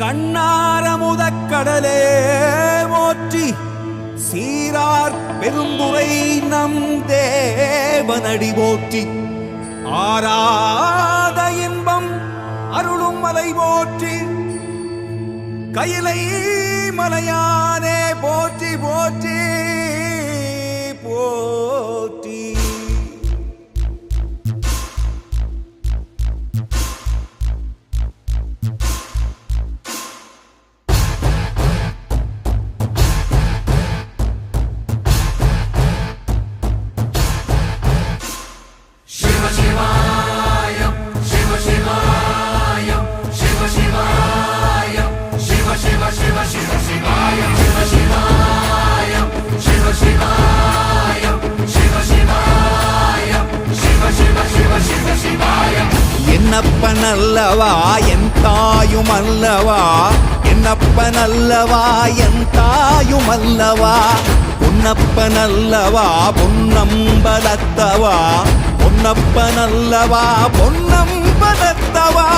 கண்ணாரமுதக் கடலே போற்றி சீரார் பெரும்புரை நம் தேவனடி போற்றி. ஆராத இன்பம் அருளும் மலை போற்றி. கையிலை மலையானே நல்லவா என் தாயும் அல்லவா என்னப்பன் அல்லவா என் தாயும் அல்லவா பொன்னப்பன் அல்லவா பொன்னம்பலத்தவா? பொன்னப்பன் அல்லவா பொன்னம்பலத்தவா?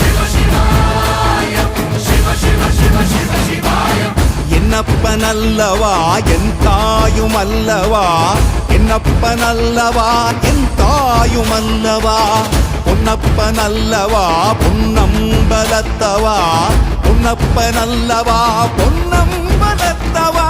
Shiva Shiva Shiva Shiva Shiva அல்லவா என் தாயும் அல்லவா என்னப்பன் அல்லவா என் தாயும் அல்லவா பொன்னப்பன் அல்லவா பொன்னம்பலத்தவா? பொன்னப்பன் அல்லவா பொன்னம்பலத்தவா?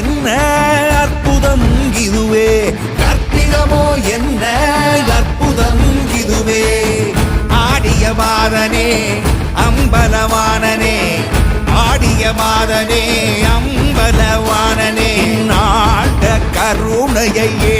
என்ன அற்புதம் இதுவே? கற்பிதமோ என்ன அற்புதம் இதுவே? ஆடிய மாதனே அம்பலவானனே ஆடிய மாதனே அம்பலவானனே நாட கருணையே